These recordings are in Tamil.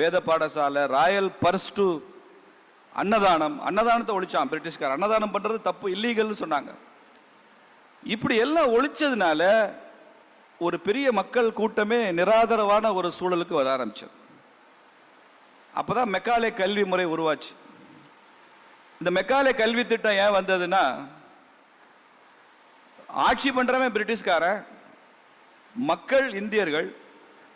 வேத பாடசாலை ராயல் பர்ஸ் டு அன்னதானம் அன்னதானத்தை ஒழிச்சான் பிரிட்டிஷ்கார் அன்னதானம் பண்றது தப்பு இல்லீகல்னு சொன்னாங்க. இப்படி எல்லாம் ஒழிச்சதுனால ஒரு பெரிய மக்கள் கூட்டமே நிராதரவான ஒரு சூழலுக்கு வர ஆரம்பிச்சது. அப்பதான் மெக்காலே கல்வி முறை உருவாச்சு. இந்த மெக்காலே கல்வி திட்டம் ஏன் வந்ததுன்னா ஆட்சி பண்ணுறவன் பிரிட்டிஷ்காரன் மக்கள் இந்தியர்கள்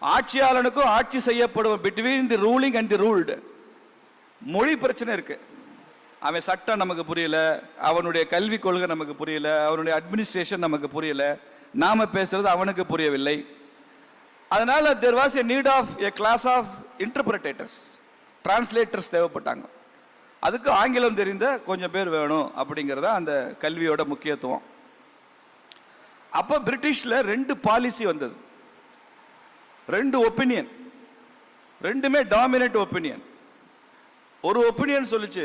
ஆட்சியாளனுக்கும் ஆட்சி செய்யப்படும் between the ruling and the ruled மொழி பிரச்சனை இருக்கு. அவன் சட்டம் நமக்கு புரியல. அவனுடைய கல்விக் கொள்கை நமக்கு புரியல. அவனுடைய அட்மினிஸ்ட்ரேஷன் நமக்கு புரியல. நாம பேசுறது அவனுக்கு புரியவில்லை. அதனால there was a need of a class of interpreters translators தேவைப்பட்டாங்க. அதுக்கு ஆங்கிலம் தெரிந்த கொஞ்சம் பேர் வேணும் அப்படிங்கிறத அந்த கல்வியோட முக்கியத்துவம். அப்போ பிரிட்டிஷில் ரெண்டு பாலிசி வந்தது. ரெண்டு ஒப்பீனியன் ரெண்டுமே டாமினேட் ஒப்பீனியன் ஒரு ஒப்பீனியன் சொல்லிச்சு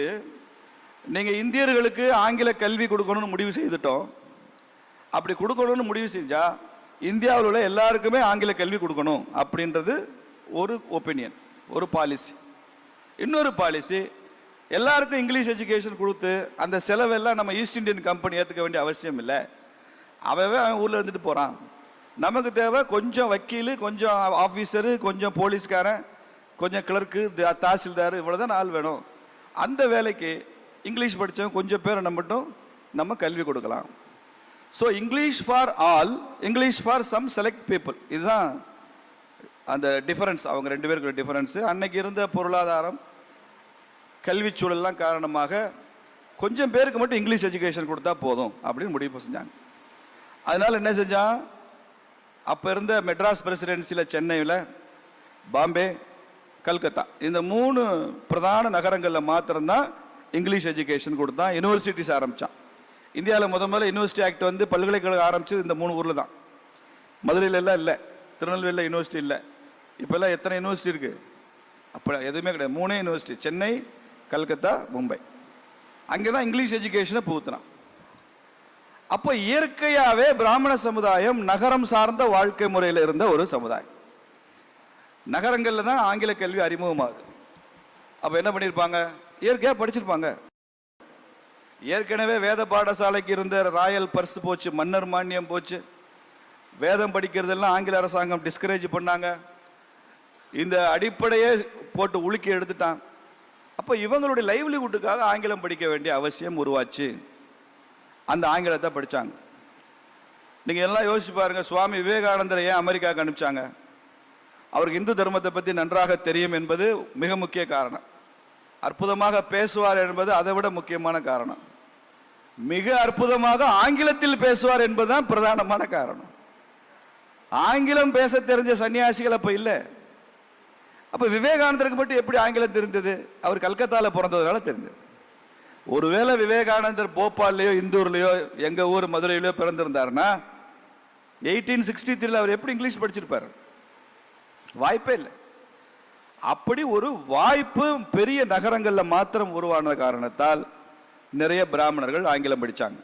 நீங்கள் இந்தியர்களுக்கு ஆங்கில கல்வி கொடுக்கணும்னு முடிவு செய்துட்டோம். அப்படி கொடுக்கணும்னு முடிவு செஞ்சா இந்தியாவில் உள்ள எல்லாருக்குமே ஆங்கில கல்வி கொடுக்கணும். அப்படின்றது ஒரு ஒப்பீனியன் ஒரு பாலிசி இன்னொரு பாலிசி எல்லாருக்கும் இங்கிலீஷ் எஜுகேஷன் கொடுத்து அந்த செலவெல்லாம் நம்ம ஈஸ்ட் இந்தியன் கம்பெனி ஏற்றுக்க வேண்டிய அவசியம் இல்லை. அவன் அவன் ஊரில் இருந்துட்டு போகிறான் நமக்கு தேவை கொஞ்சம் வக்கீல் கொஞ்சம் ஆஃபீஸரு கொஞ்சம் போலீஸ்காரன் கொஞ்சம் கிளர்க்கு தாசில்தார் இவ்வளோதான் ஆள் வேணும். அந்த வேலைக்கு இங்கிலீஷ் படித்தவங்க கொஞ்சம் பேரை நம்ம மட்டும் நம்ம கல்வி கொடுக்கலாம். So English for all English for some select people இதுதான் அந்த டிஃபரன்ஸ் அவங்க ரெண்டு பேருக்கு டிஃபரன்ஸு அன்னைக்கு இருந்த பொருளாதாரம் கல்வி சூழல்லாம் காரணமாக கொஞ்சம் பேருக்கு மட்டும் இங்கிலீஷ் எஜுகேஷன் கொடுத்தா போதும் அப்படின்னு முடிவு செஞ்சாங்க. அதனால் என்ன செஞ்சான்? அப்போ இருந்த மெட்ராஸ் பிரசிடென்சியில் சென்னையில் பாம்பே கல்கத்தா. இந்த மூணு பிரதான நகரங்களில் மாத்திரம்தான் இங்கிலீஷ் எஜுகேஷன் கொடுத்தான் யூனிவர்சிட்டிஸ் ஆரம்பித்தான் இந்தியாவில் முத முதல்ல யூனிவர்சிட்டி ஆக்ட் வந்து பல்கலைக்கழகம் ஆரம்பிச்சது இந்த மூணு ஊரில் தான். மதுரையிலெல்லாம் இல்லை திருநெல்வேலியில் யூனிவர்சிட்டி இல்லை. இப்போல்லாம் எத்தனை யூனிவர்சிட்டி இருக்குது அப்போ எதுவுமே கிடையாது. மூணே யூனிவர்சிட்டி சென்னை கல்கத்தா மும்பை. அங்கே தான் இங்கிலீஷ் எஜுகேஷனை புகுத்தினான். அப்போ இயற்கையாகவே பிராமண சமுதாயம் நகரம் சார்ந்த வாழ்க்கை முறையில் இருந்த ஒரு சமுதாயம். நகரங்களில் தான் ஆங்கில கல்வி அறிமுகமாகுது. அப்போ என்ன பண்ணியிருப்பாங்க இயற்கையாக படிச்சிருப்பாங்க. ஏற்கனவே வேத பாடசாலைக்கு இருந்த ராயல் பர்ஸ் போச்சு மன்னர் மானியம் போச்சு. வேதம் படிக்கிறதெல்லாம் ஆங்கில அரசாங்கம் டிஸ்கரேஜ் பண்ணாங்க. இந்த அடிப்படையே போட்டு உலுக்கி எடுத்துட்டான். அப்போ இவங்களுடைய லைவ்லிஹுட்டுக்காக ஆங்கிலம் படிக்க வேண்டிய அவசியம் உருவாச்சு. அந்த ஆங்கிலத்தை படித்தாங்க நீங்கள் எல்லாம் யோசிச்சு பாருங்கள் சுவாமி விவேகானந்தரை ஏன் அமெரிக்காவுக்கு அனுப்பிச்சாங்க? அவருக்கு இந்து தர்மத்தை பற்றி நன்றாக தெரியும் என்பது மிக முக்கிய காரணம். அற்புதமாக பேசுவார் என்பது அதை விட முக்கியமான காரணம். மிக அற்புதமாக ஆங்கிலத்தில் பேசுவார் என்பதுதான் பிரதானமான காரணம். ஆங்கிலம் பேச தெரிஞ்ச சன்னியாசிகள் அப்போ இல்லை. அப்போ விவேகானந்தருக்கு மட்டும் எப்படி ஆங்கிலம் தெரிந்தது? அவர் கல்கத்தால பிறந்ததுனால தெரிஞ்சது. ஒருவேளை விவேகானந்தர் போபால்லையோ இந்தூர்லையோ எங்க ஊர் மதுரையிலையோ பிறந்திருந்தாருன்னா எயிட்டீன் சிக்ஸ்டி த்ரீல அவர் எப்படி இங்கிலீஷ் படிச்சிருப்பார்? வாய்ப்பே இல்லை. அப்படி ஒரு வாய்ப்பு பெரிய நகரங்களில் மாத்திரம் உருவான காரணத்தால் நிறைய பிராமணர்கள் ஆங்கிலம் படித்தாங்க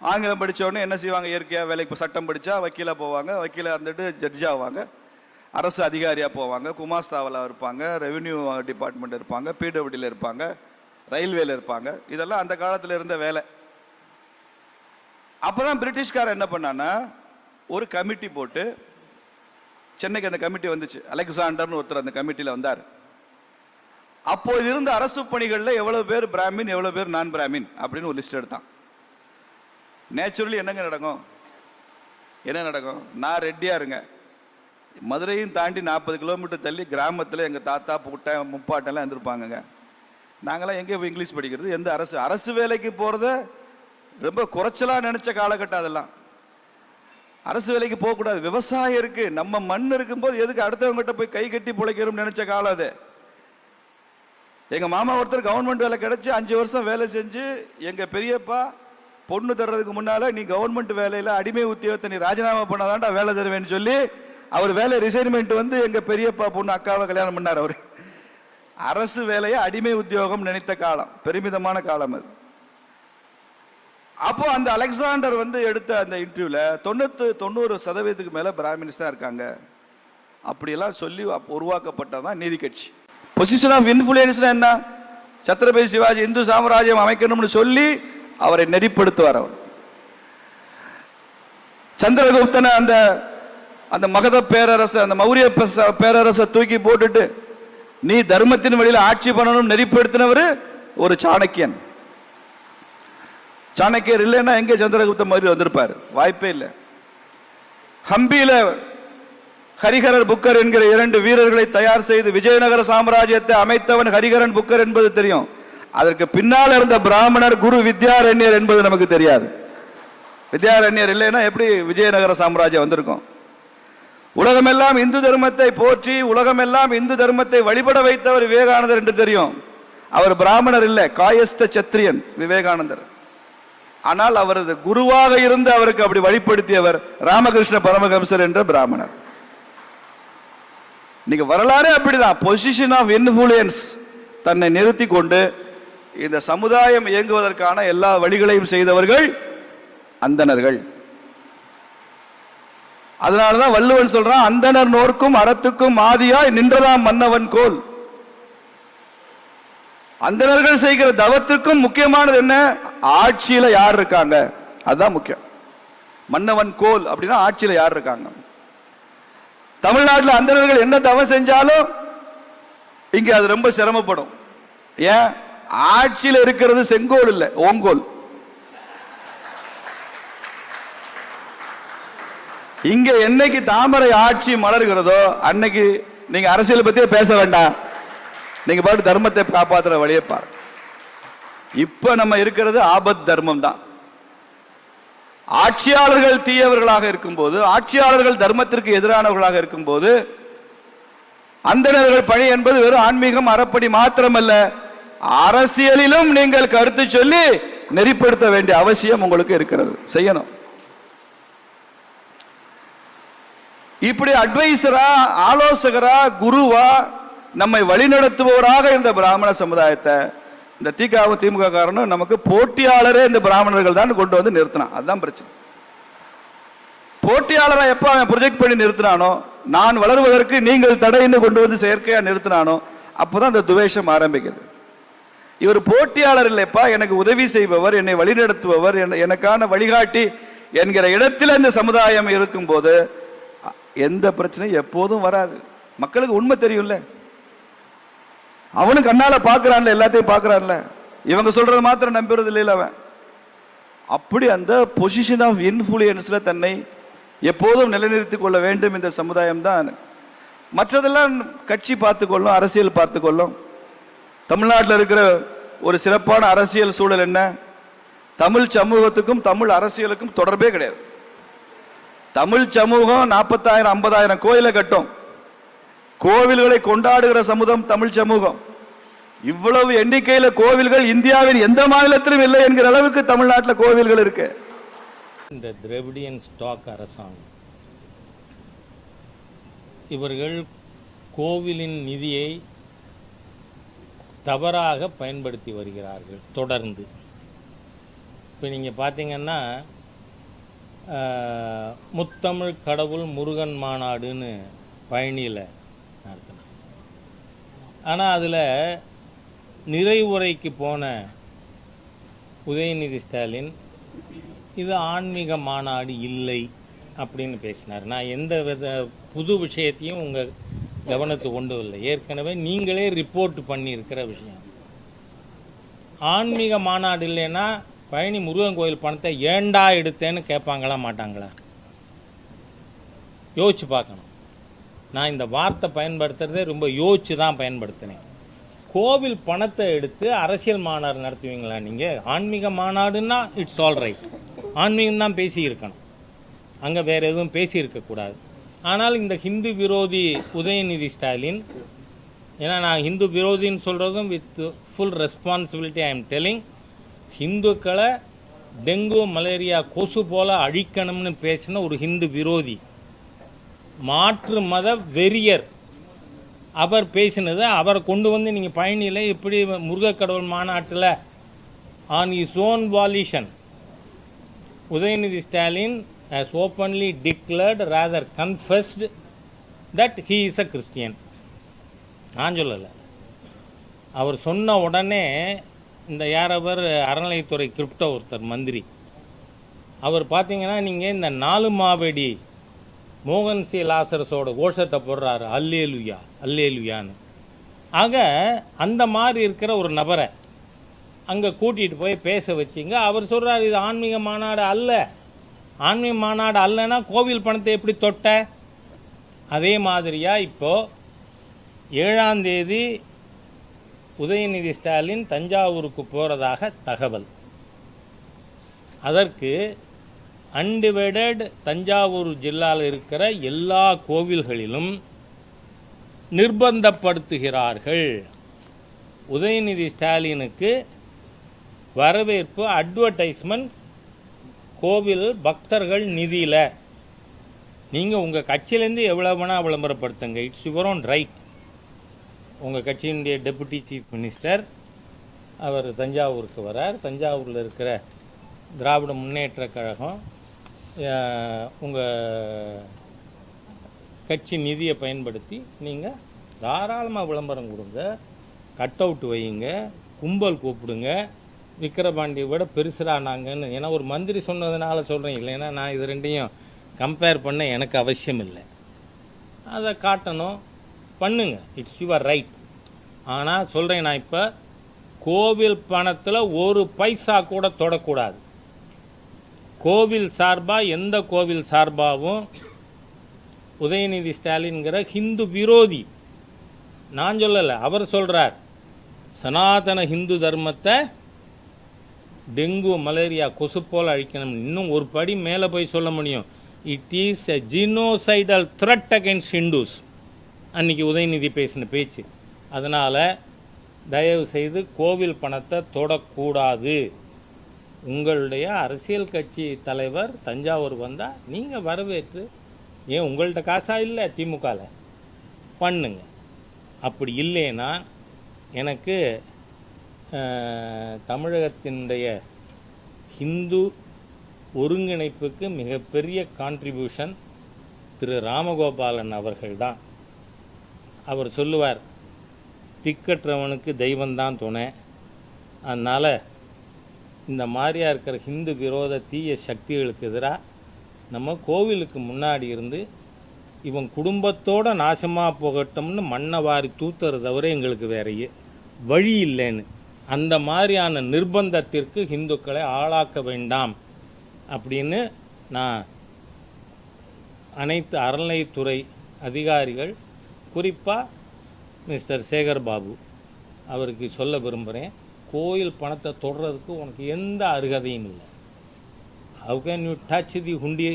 ஆங்கிலம் படித்தோடனே என்ன செய்வாங்க? இயற்கையாக வேலைக்கு சட்டம் படித்தா வக்கீலாக போவாங்க வக்கீலாக இருந்துட்டு ஜட்ஜாக ஆவாங்க. அரசு அதிகாரியாக போவாங்க குமாஸ்தாவில் இருப்பாங்க ரெவென்யூ டிபார்ட்மெண்ட் இருப்பாங்க பிடபிள்யூல இருப்பாங்க. ரயில்வேல இருப்பாங்க. இதெல்லாம் அந்த காலத்தில் இருந்த வேலை. அப்பதான் பிரிட்டிஷ்கார் என்ன பண்ணான்னா ஒரு கமிட்டி போட்டு சென்னைக்கு அந்த கமிட்டி வந்துச்சு. அலெக்சாண்டர்னு ஒருத்தர் அந்த கமிட்டியில் வந்தார். அப்போது இருந்த அரசு பணிகளில் எவ்வளவு பேர் பிராமின் எவ்வளவு பேர் நான் பிராமின் அப்படின்னு ஒரு லிஸ்ட் எடுத்தான். நேச்சுரலி என்னங்க நடக்கும்? என்ன நடக்கும்? நான் ரெட்டியா இருங்க. மதுரையும் தாண்டி நாற்பது கிலோமீட்டர் தள்ளி கிராமத்தில் எங்கள் தாத்தா புட்டை முப்பாட்டெல்லாம் இருந்திருப்பாங்கங்க. நாங்களாம் எங்கே போய் இங்கிலீஷ் படிக்கிறது எந்த அரசு அரசு வேலைக்கு போகிறத ரொம்ப குறைச்சலாக நினச்ச காலகட்டம் அதெல்லாம். அரசு வேலைக்கு போகக்கூடாது விவசாயம் இருக்குது நம்ம மண் இருக்கும்போது எதுக்கு அடுத்தவங்ககிட்ட போய் கை கட்டி பிழைக்கணும்னு நினச்ச காலம் அது. எங்கள் மாமா ஒருத்தர் கவர்மெண்ட் வேலை கிடச்சி அஞ்சு வருஷம் வேலை செஞ்சு எங்கள் பெரியப்பா பொண்ணு தர்றதுக்கு முன்னால் நீ கவர்மெண்ட் வேலையில் அடிமை உத்தியோகத்தை நீ ராஜினாமா பண்ணாதான்டா வேலை தருவேன்னு சொல்லி அவர் வேலை ரிசைன்மெண்ட் வந்து எங்கள் பெரியப்பா பொண்ணு அக்காவை கல்யாணம் பண்ணார் அவர். அரசு வேலையை அடிமை உத்தியோகம் நினைத்த காலம் பெருமிதமான காலம் அது. அப்போ அந்த அலெக்சாண்டர் வந்து எடுத்த அந்த இன்டர்வியூவில் தொண்ணூத்து தொண்ணூறு சதவீதத்துக்கு மேலே பிராமின்ஸ் தான் இருக்காங்க. அப்படியெல்லாம் சொல்லி உருவாக்கப்பட்டதான் நீதி கட்சி. பொசிஷன் ஆஃப் இன்ஃபுளுயன்ஸ்னா என்ன? சத்ரபதி சிவாஜி இந்து சாம்ராஜ்யம் அமைக்கணும்னு சொல்லி அவரை நெறிப்படுத்துவார் அவர். சந்திரகுப்தனை அந்த அந்த மகத பேரரசை அந்த மௌரிய பேரரசை தூக்கி போட்டுட்டு நீ தர்மத்தின் வழியில் ஆட்சி பண்ணணும் நெறிப்படுத்தினவர் ஒரு சாணக்கியன். சாணக்கியர் இல்லைன்னா எங்கே சந்திரகுப்த மாதிரி வந்திருப்பார்? வாய்ப்பே இல்லை. ஹம்பியில ஹரிஹரர் புக்கர் என்கிற இரண்டு வீரர்களை தயார் செய்து விஜயநகர சாம்ராஜ்யத்தை அமைத்தவன் ஹரிஹரன் புக்கர் என்பது தெரியும். அதற்கு பின்னால் இருந்த பிராமணர் குரு வித்யாரண்யர் என்பது நமக்கு தெரியாது. வித்யாரண்யர் இல்லைன்னா எப்படி விஜயநகர சாம்ராஜ்யம் வந்திருக்கும்? உலகமெல்லாம் இந்து தர்மத்தை போற்றி உலகமெல்லாம் இந்து தர்மத்தை வழிபட வைத்தவர் விவேகானந்தர் என்று தெரியும். அவர் பிராமணர் இல்லை காயஸ்த சத்திரியன் விவேகானந்தர். ஆனால் அவரது குருவாக இருந்து அவருக்கு அப்படி வழிப்படுத்தியவர் ராமகிருஷ்ண பரமஹம்சர் என்ற பிராமணர். இன்னைக்கு வரலாறு அப்படிதான். பொசிஷன் ஆஃப் இன்ஃபுளுயன்ஸ் தன்னை நிறுத்தி கொண்டு இந்த சமுதாயம் இயங்குவதற்கான எல்லா வழிகளையும் செய்தவர்கள் அந்தணர்கள். அதனாலதான் வள்ளுவன் சொல்றான் அந்தணர் நோர்க்கும் அறத்துக்கும் ஆதியாய் நின்றதாம் மன்னவன் கோல். அந்தணர்கள் செய்கிற தவத்திற்கும் முக்கியமானது என்ன? ஆட்சியில யார் இருக்காங்க? அதுதான் முக்கியம். மன்னவன் கோல் அப்படின்னா ஆட்சியில யார் இருக்காங்க? தமிழ்நாட்டில் அந்தணர்கள் என்ன தவம் செஞ்சாலும் இங்க அது ரொம்ப சிரமப்படும். ஏன்? ஆட்சியில் இருக்கிறது செங்கோல் இல்லை ஓங்கோல். இங்க என்னைக்கு தாமரை ஆட்சி மலர்கிறதோ அன்னைக்கு நீங்க அரசியல் பத்தியே பேச வேண்டாம். நீங்க பாட்டு தர்மத்தை காப்பாத்துற வழியை பாரு இப்ப நம்ம இருக்கிறது ஆபத் தர்மம் தான். ஆட்சியாளர்கள் தீயவர்களாக இருக்கும்போது ஆட்சியாளர்கள் தர்மத்திற்கு எதிரானவர்களாக இருக்கும்போது அந்தணர்கள் பணி என்பது வெறும் ஆன்மீகம் அறப்படி மாத்திரமல்ல. அரசியலிலும் நீங்கள் கருத்து சொல்லி நெறிப்படுத்த வேண்டிய அவசியம் உங்களுக்கு இருக்கிறது. செய்யணும். இப்படி அட்வைசரா ஆலோசகரா குருவா நம்மை வழிநடத்துபவராக இருந்த பிராமண சமுதாயத்தை இந்த திகாவும் திமுக காரனும் நமக்கு போட்டியாளரே இந்த பிராமணர்கள் தான் கொண்டு வந்து நிறுத்தினான். அதுதான் பிரச்சனை. போட்டியாளரை எப்போ அவன் ப்ரொஜெக்ட் பண்ணி நிறுத்தினானோ நான் வளருவதற்கு நீங்கள் தடைன்னு கொண்டு வந்து செயற்கையாக நிறுத்தினானோ அப்போதான் இந்த துவேஷம் ஆரம்பிக்குது. இவர் போட்டியாளர் இல்லைப்பா எனக்கு உதவி செய்பவர் என்னை வழிநடத்துபவர் எனக்கான வழிகாட்டி என்கிற இடத்தில் இந்த சமுதாயம் இருக்கும்போது எந்த பிரச்சனையும் எப்போதும் வராது. மக்களுக்கு உண்மை தெரியும்ல. அவனும் கண்ணால பாக்குறான்ல எல்லாத்தையும் பாக்குறான்ல இவங்க சொல்றது மாத்திரம் நம்புறது இல்லையில அவன். அப்படி அந்த பொசிஷன் ஆஃப் இன்ஃபுளுயன்ஸ்ல தன்னை எப்போதும் நிலைநிறுத்திக் கொள்ள வேண்டும் இந்த சமுதாயம் தான். மற்றதெல்லாம் கட்சி பார்த்துக்கொள்ளும் அரசியல் பார்த்துக்கொள்ளும் தமிழ்நாட்டில் இருக்கிற ஒரு சிறப்பான அரசியல் சூழல் என்ன? தமிழ் சமூகத்துக்கும் தமிழ் அரசியலுக்கும் தொடர்பே கிடையாது. தமிழ் சமூகம் நாற்பத்தாயிரம் ஐம்பதாயிரம் கோயிலை கட்டும். கோவில்களை கொண்டாடுகிற சமூகம் தமிழ் சமூகம். இவ்வளவு எண்ணிக்கையில் கோவில்கள் இந்தியாவின் எந்த மாநிலத்திலும் இல்லை என்கிற அளவுக்கு தமிழ்நாட்டில் கோவில்கள் இருக்கு. இந்த திரவிடியன் ஸ்டாக் அரசாங்கம். இவர்கள் கோவிலின் நிதியை தவறாக பயன்படுத்தி வருகிறார்கள் தொடர்ந்து. இப்போ நீங்கள் பார்த்தீங்கன்னா முத்தமிழ் கடவுள் முருகன் மாநாடுன்னு பழனியில் நடத்தினாங்க. ஆனால் அதில் நிறைவுரைக்கு போன உதயநிதி ஸ்டாலின் இது ஆன்மீக மாநாடு இல்லை அப்படின்னு பேசினார். நான் எந்த வித புது விஷயத்தையும் உங்கள் கவனத்தை கொண்டு வரல. ஏற்கனவே நீங்களே ரிப்போர்ட் பண்ணியிருக்கிற விஷயம். ஆன்மீக மாநாடு இல்லைன்னா பழனி முருகன் கோயில் பணத்தை ஏண்டா எடுத்தேன்னு கேட்பாங்களா மாட்டாங்களா? யோசிச்சு பார்க்கணும். நான் இந்த வார்த்தை பயன்படுத்துகிறதே ரொம்ப யோசிச்சு தான் பயன்படுத்தினேன். கோவில் பணத்தை எடுத்து அரசியல் மாநாடு நடத்துவீங்களா நீங்கள் ஆன்மீக மாநாடுன்னா இட்ஸ் ஆல் ரைட் ஆன்மீகம் தான் பேசியிருக்கணும். அங்கே வேறு எதுவும் பேசியிருக்கக்கூடாது ஆனால் இந்த ஹிந்து விரோதி உதயநிதி ஸ்டாலின் ஏன்னா நான் ஹிந்து விரோதின்னு சொல்கிறதும் with full responsibility I am telling ஹிந்துக்களை dengue malaria கொசு போல் அழிக்கணும்னு பேசின ஒரு ஹிந்து விரோதி. மாற்று மத வெறியர். அவர் பேசினது அவரை கொண்டு வந்து நீங்கள் பழனியில் இப்படி முருகக்கடவுள் மாநாட்டில் on his own volition Udhayanidhi Stalin has openly declared rather confused that he is a Christian நான் சொல்லலை. அவர் சொன்ன உடனே இந்த யாரவர் அறநிலையத்துறை கிரிப்டோ ஒருத்தர் மந்திரி. அவர் பார்த்தீங்கன்னா நீங்கள் இந்த நாலு மாவெடி மோகன் சி. லாசரஸோட கோஷத்தை போடுறாரு. அல்லேலுயா அல்லேலுயான்னு. ஆக அந்த மாதிரி இருக்கிற ஒரு நபரை அங்கே கூட்டிகிட்டு போய் பேச வச்சிங்க. அவர் சொல்கிறார் இது ஆன்மீக மாநாடு அல்ல. ஆன்மீக மாநாடு அல்லைன்னா கோவில் பணத்தை எப்படி தொட்ட? அதே மாதிரியாக இப்போது ஏழாம் தேதி உதயநிதி ஸ்டாலின் தஞ்சாவூருக்கு போகிறதாக தகவல். அதற்கு அன்டிவைடட் தஞ்சாவூர் ஜில்லாவில் இருக்கிற எல்லா கோவில்களிலும் நிர்பந்தப்படுத்துகிறார்கள். உதயநிதி ஸ்டாலினுக்கு வரவேற்பு அட்வர்டைஸ்மெண்ட் கோவில் பக்தர்கள் நிதியில். நீங்கள் உங்கள் கட்சியிலேருந்து எவ்வளோ வேணால் விளம்பரப்படுத்துங்க. இட்ஸ் யுவர் ஓன் ரைட் உங்கள் கட்சியினுடைய டெபுட்டி சீஃப் மினிஸ்டர் அவர் தஞ்சாவூருக்கு வரார். தஞ்சாவூரில் இருக்கிற திராவிட முன்னேற்றக் கழகம் உங்கள் கட்சி நிதியை பயன்படுத்தி நீங்கள் தாராளமாக விளம்பரம் கொடுங்க கட் அவுட் வையுங்க கும்பல் கூப்பிடுங்க. விக்கிரபாண்டியை விட பெருசுரா நாங்கன்னு. ஏன்னா ஒரு மந்திரி சொன்னதுனால சொல்கிறேன் இல்லைன்னா நான் இது ரெண்டையும் கம்பேர் பண்ண எனக்கு அவசியம் இல்லை அதை காட்டணும். பண்ணுங்க. இட்ஸ் யுவர் ரைட் ஆனால் சொல்கிறேன் நான் இப்போ கோவில் பணத்தில் ஒரு பைசா கூட தொடக்கூடாது. கோவில் சார்பாக எந்த கோவில் சார்பாகவும் உதயநிதி ஸ்டாலின்கிற ஹிந்து விரோதி நான் சொல்லலை அவர் சொல்கிறார் சனாதன ஹிந்து தர்மத்தை டெங்கு மலேரியா கொசு போல் அழிக்கணும். இன்னும் ஒரு படி மேலே போய் சொல்ல முடியும். It is a genocidal threat against Hindus அன்றைக்கி உதயநிதி பேசின பேச்சு. அதனால் தயவு செய்து கோவில் பணத்தை தொடக்கூடாது. உங்களுடைய அரசியல் கட்சி தலைவர் தஞ்சாவூர் வந்தால் நீங்கள் வரவேற்று. ஏன் உங்கள்கிட்ட காசாக இல்லை திமுகவில் பண்ணுங்க. அப்படி இல்லைன்னா எனக்கு தமிழகத்தினுடைய ஹிந்து ஒருங்கிணைப்புக்கு மிகப்பெரிய கான்ட்ரிபியூஷன் திரு ராமகோபாலன் அவர்கள்தான் அவர் சொல்லுவார் திக்கற்றவனுக்கு தெய்வந்தான் துணை. அதனால் இந்த மாதிரியா இருக்கிற ஹிந்து விரோத தீய சக்திகளுக்கு எதிராக நம்ம கோவிலுக்கு முன்னாடி இருந்து இவன் குடும்பத்தோடு நாசமாக போகட்டும்னு மண்ணை வாரி தூத்துறது தவிர எங்களுக்கு வேற வழி இல்லைன்னு. அந்த மாதிரியான நிர்பந்தத்திற்கு ஹிந்துக்களை ஆளாக்க வேண்டாம் அப்படின்னு நான் அனைத்து அறநிலைத்துறை அதிகாரிகள் குறிப்பாக மிஸ்டர் சேகர் பாபு அவருக்கு சொல்ல விரும்புகிறேன் கோயில் பணத்தை தொடுறதுக்கு உனக்கு எந்த அருகதையும் இல்லை. How can you touch the hundi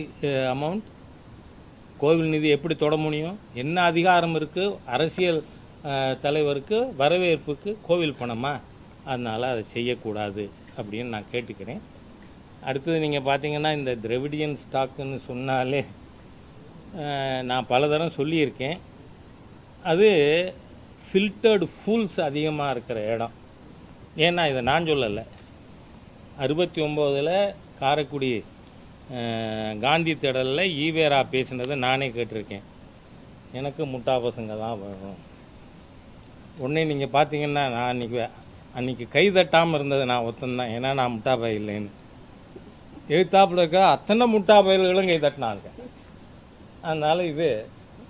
amount கோவில் நிதி எப்படி தொட முடியும்? என்ன அதிகாரம் இருக்குது அரசியல் uh, தலைவருக்கு வரவேற்புக்கு கோவில் பணமா? அதனால் அதை செய்யக்கூடாது அப்படின்னு நான் கேட்டுக்கிறேன். அடுத்தது நீங்கள் பார்த்தீங்கன்னா இந்த திரவிடியன் ஸ்டாக்குன்னு சொன்னாலே நான் நான் பலதரம் சொல்லியிருக்கேன். அது ஃபில்டர்டு ஃபூல்ஸ் அதிகமாக இருக்கிற இடம். ஏன்னா இதை நான் சொல்லலை. அறுபத்தி ஒம்போதில் காரைக்குடி காந்தி திடலில் ஈவேரா பேசினதை நானே கேட்டிருக்கேன். எனக்கு முட்டா பசங்க தான் வரும் உடனே நீங்கள் பார்த்தீங்கன்னா நான் அன்றைக்கி அன்றைக்கி கை தட்டாமல் இருந்தது நான் ஒத்தந்தான் ஏன்னா நான் முட்டா பய இல்லைன்னு எழுத்தாப்பில் இருக்கிற அத்தனை முட்டா பயல்களும் கை தட்டினாங்க. அதனால் இது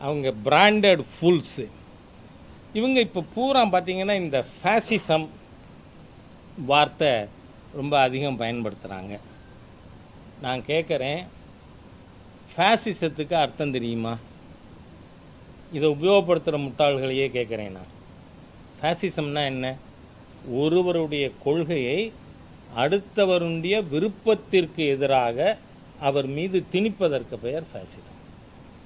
அவங்க பிராண்டட் ஃபுல்ஸு இவங்க இப்போ பூரா பார்த்திங்கன்னா இந்த ஃபேசிசம் வார்த்தை ரொம்ப அதிகம் பயன்படுத்துகிறாங்க நான் கேட்குறேன் ஃபேசிசத்துக்கு அர்த்தம் தெரியுமா? இதை உபயோகப்படுத்துகிற முட்டாள்களையே கேட்குறேன் நான். ஃபேசிசம்னா என்ன? ஒருவருடைய கொள்கையை அடுத்தவருடைய விருப்பத்திற்கு எதிராக அவர் மீது திணிப்பதற்கு பெயர் ஃபேசிசம்